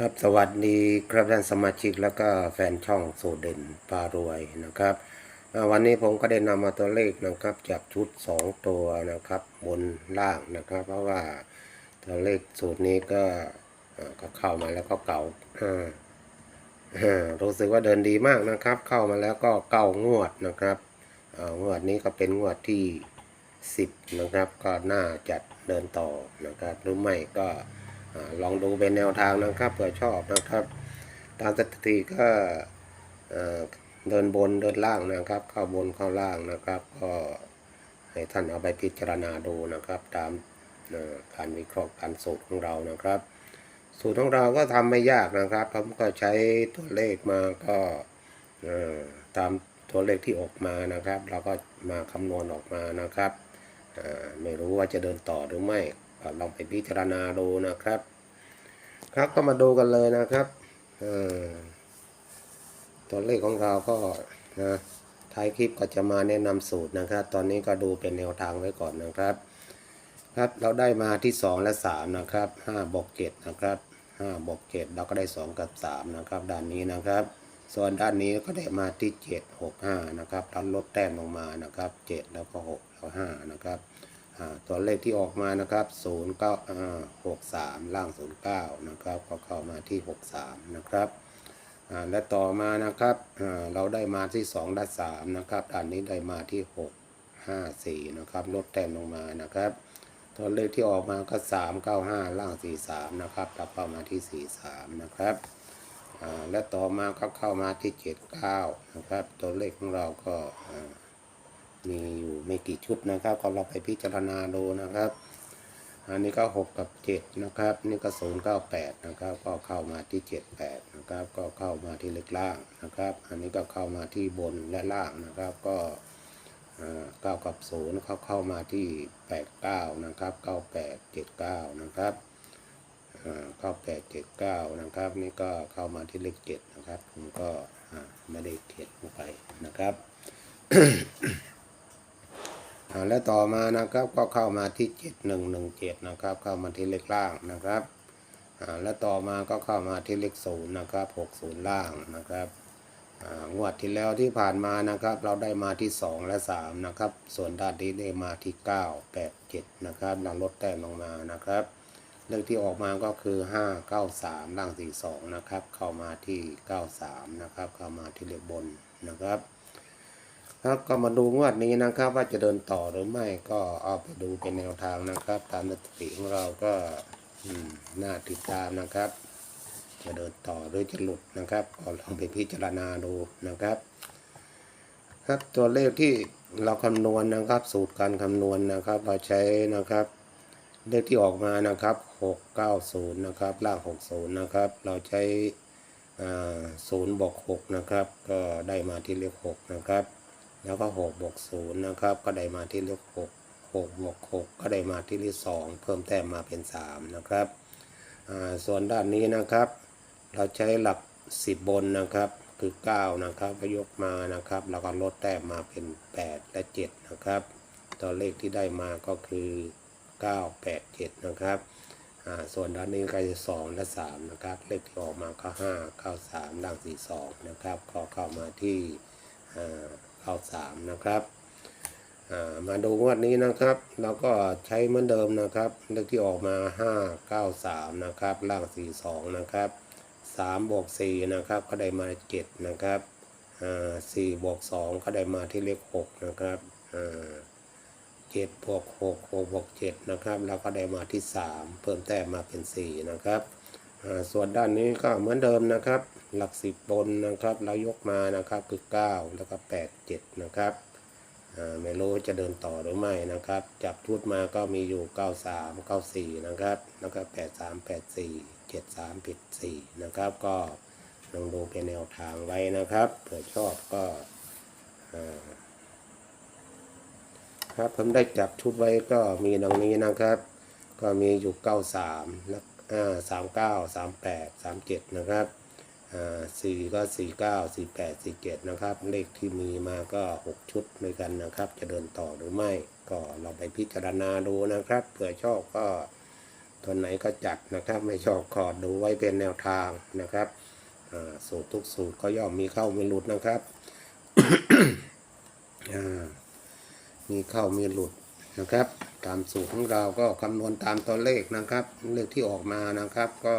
ครับสวัสดีครับท่านสมาชิกแล้วก็แฟนช่องสูตรเด่นพารวยนะครับวันนี้ผมก็ได้นำมาตัวเลขนะครับจากชุด 2 ตัวนะครับบนล่างนะครับ เพราะว่าตัวเลขสูตรนี้ก็ก็เข้ามาแล้วก็เก่าอ่าอ่ารู้สึกว่าเดินดีมากนะครับ เข้ามาแล้วก็เก้างวดนะครับอ่างวดนี้ก็เป็นงวดที่ 10 นะครับ ก็น่าจะเดินต่อนะครับหรือไม่ก็ ลองดูเป็นแนวทางนะครับเผื่อชอบนะครับ ตามสถิติก็เดินบนเดินล่างนะครับ เข้าบนเข้าล่างนะครับ ก็ให้ท่านเอาไปพิจารณาดูนะครับ ตามการวิเคราะห์การสูตรของเรานะครับ สูตรของเราก็ทำไม่ยากนะครับผมก็ใช้ตัวเลขมาก็ตามตัวเลขที่ออกมานะครับ เราก็มาคำนวณออกมานะครับไม่รู้ว่าจะเดินต่อหรือไม่ ลองไปพิจารณาดูนะครับ ครับก็มาดูกันเลยนะครับเอ่อตัวเลขของเราก็นะท้ายคลิปก็จะมาแนะนำสูตรนะครับ ตอนนี้ก็ดูเป็นแนวทางไว้ก่อนนะครับ ครับเราได้มาที่ 2 และ 3 นะครับ5บวก7นะครับ5บวก7เราก็ได้ 2 กับ 3 นะครับ ด้านนี้นะครับ ส่วนด้านนี้ก็ได้มาที่ 7 6 5 นะครับเราลดแต้มลงมานะครับ 7 แล้วก็6แล้ว5นะครับ ตัวเลขที่ออกมานะครับ0 9 63 ล่าง 09 นะครับ ก็เข้ามาที่ 63 นะครับ และต่อมานะครับเราได้มาที่2และ3นะครับด้านนี้ได้มาที่ 6 5 4 นะครับลดแต้มลงมานะครับ ตัวเลขที่ออกมาก็สามเก้าห้าล่างสี่สามนะครับกลับเข้ามาที่สี่สามนะครับและต่อมาก็เข้ามาที่เจ็ดเก้านะครับ ตัวเลขของเราก็ มีอยู่ไม่กี่ชุดนะครับก็เราไปพิจารณาดูนะครับ อันนี้ก็หกกับเจ็ดนะครับ นี่ก็ศูนย์เก้าแปดนะครับ ก็เข้ามาที่เจ็ดแปดนะครับ ก็เข้ามาที่เล็กล่างนะครับ อันนี้ก็เข้ามาที่บนและล่างนะครับ ก็เก้ากับศูนย์เขาเข้ามาที่แปดเก้านะครับเก้าแปดเจ็ดเก้านะครับเก้าแปดเจ็ดเก้านะครับ นี่ก็เข้ามาที่เลขเจ็ดนะครับผมก็ไม่ได้เขียนลงไปนะครับ และต่อมานะครับก็เข้ามาที่เจ็ดหนึ่งหนึ่งเจ็ดนะครับ เข้ามาที่เลขล่างนะครับและต่อมาก็เข้ามาที่เลขศูนย์นะครับหกศูนย์ล่างนะครับอ่างวดที่แล้วที่ผ่านมานะครับ เราได้มาที่สองและสามนะครับ ส่วนด้านนี้ได้มาที่เก้าแปดเจ็ดนะครับเราลดแต้มลงมานะครับเลขที่ออกมาก็คือห้าเก้าสามล่างสี่สองนะครับ เข้ามาที่เก้าสามนะครับ เข้ามาที่เลขบนนะครับ ครับก็มาดูงวดนี้นะครับ ว่าจะเดินต่อหรือไม่ก็เอาไปดูเป็นแนวทางนะครับ ตามสถิติของเราก็น่าติดตามนะครับ จะเดินต่อหรือจะหลุดนะครับก็ลองไปพิจารณาดูนะครับ ครับตัวเลขที่เราคำนวณนะครับ สูตรการคำนวณนะครับ เราใช้นะครับ เลขที่ออกมานะครับ690นะครับล่าง60นะครับ เราใช้ศูนย์บวก6นะครับ ก็ได้มาที่เลข6นะครับ แล้วก็6บวก0นะครับก็ได้มาที่เลข6 6บวก6ก็ได้มาที่เลข2เพิ่มแต้มมาเป็น 3 นะครับส่วนด้านนี้นะครับ เราใช้หลัก 10 บนนะครับคือ 9 นะครับก็ยกมานะครับ แล้วก็ลดแต้มมาเป็น 8 และ 7 นะครับ ตัวเลขที่ได้มาก็คือ 9 8 7 นะครับส่วนด้านนี้ก็จะ2และ 3 นะครับ เลขที่ออกมาก็5 9 3ล่าง4 2 นะครับก็เข้ามาที่ เอ่า93นะครับมาดูงวดนี้นะครับ เราก็ใช้เหมือนเดิมนะครับเลขที่ออกมา 593 นะครับ ล่าง 42 นะครับ3บวก4นะครับ ก็ได้มา 7 นะครับอ่า4บวก2ก็ได้มาที่เลข 6 นะครับอ่า7บวก6 6บวก7นะครับแล้วก็ได้มาที่ 3 เพิ่มแต้มมาเป็น 4 นะครับ ส่วนด้านนี้ก็เหมือนเดิมนะครับ หลักสิบบนนะครับเรายกมานะครับคือ 9 แล้วก็ 8 7 นะครับอ่าไม่รู้จะเดินต่อหรือไม่นะครับ จับทุดมาก็มีอยู่ 93 94 นะครับ แล้วก็ 83 84 73ผิด4นะครับ ก็ลองดูเป็นแนวทางไว้นะครับ เผื่อชอบก็อ่าครับผมได้จับชุดไว้ก็มีดังนี้นะครับ ก็มีอยู่ 93แล้ว อ่า39 38 37นะครับอ่า4ก็49 48 47นะครับ เลขที่มีมาก็6ชุดด้วยกันนะครับ จะเดินต่อหรือไม่ ก็เราไปพิจารณาดูนะครับเผื่อชอบก็ตัวไหนก็จัดนะครับ ไม่ชอบขอดูไว้เป็นแนวทางนะครับอ่าสูตรทุกสูตรก็ย่อมมีเข้ามีหลุดนะครับอ่ามีเข้ามีหลุดนะครับ ตามสูตรของเราก็คำนวณตามตัวเลขนะครับ เลขที่ออกมานะครับก็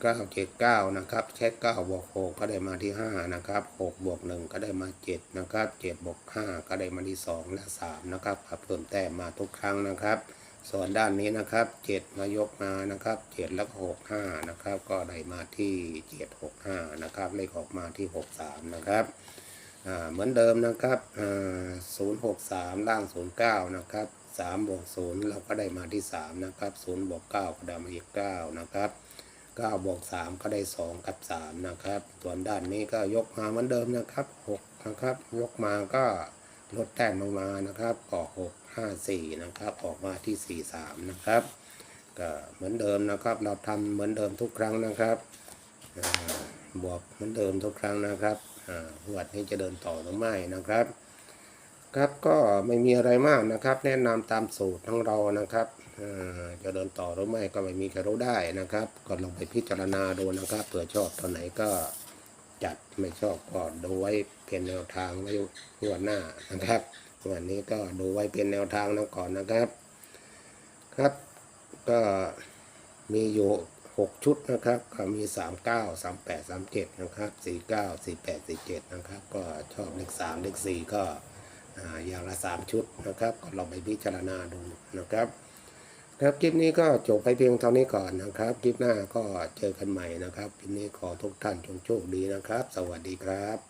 9 7 9นะครับใช้9บวก6ก็ได้มาที่5นะครับ6บวก1ก็ได้มา7นะครับ7บวก5ก็ได้มาที่2และ3นะครับเพิ่มแต้มมาทุกครั้งนะครับ ส่วนด้านนี้นะครับ7มายกมานะครับ7แล้วก็6 5นะครับ ก็ได้มาที่7 6 5นะครับเลขออกมาที่6 3นะครับ เหมือนเดิมนะครับ063ล่าง09นะครับ3บวก0เราก็ได้มาที่3นะครับ0บวก9ก็ได้มาอีก9นะครับ9บวก3ก็ได้2กับ3นะครับ ส่วนด้านนี้ก็ยกมาเหมือนเดิมนะครับ6นะครับ ยกมาก็ลดแต้มลงมานะครับ ออก6 5 4นะครับ ออกมาที่4 3นะครับก็เหมือนเดิมนะครับ เราทำเหมือนเดิมทุกครั้งนะครับบวกเหมือนเดิมทุกครั้งนะครับ วดนี้จะเดินต่อหรือไม่นะครับ ครับก็ไม่มีอะไรมากนะครับ แนะนำตามสูตรของเรานะครับจะเดินต่อหรือไม่ก็ไม่มีใครรู้ได้นะครับ ก็ลองไปพิจารณาดูนะครับเผื่อชอบตัวไหนก็จัดไม่ชอบก็ดูไว้เป็นแนวทางไว้งวดหน้านะครับวันนี้ก็ดูไว้เป็นแนวทางนะก่อนนะครับ ครับก็มีอยู่ หกชุดนะครับก็มีสามเก้าสามแปดสามเจ็ดนะครับสี่เก้าสี่แปดสี่เจ็ดนะครับ ก็ชอบเลขสามเลขสี่ก็อย่างละสามชุดนะครับ ก็ลองไปพิจารณาดูนะครับ ครับคลิปนี้ก็จบไปเพียงเท่านี้ก่อนนะครับ คลิปหน้าก็เจอกันใหม่นะครับคลิปนี้ขอทุกท่านจงโชคดีนะครับ สวัสดีครับ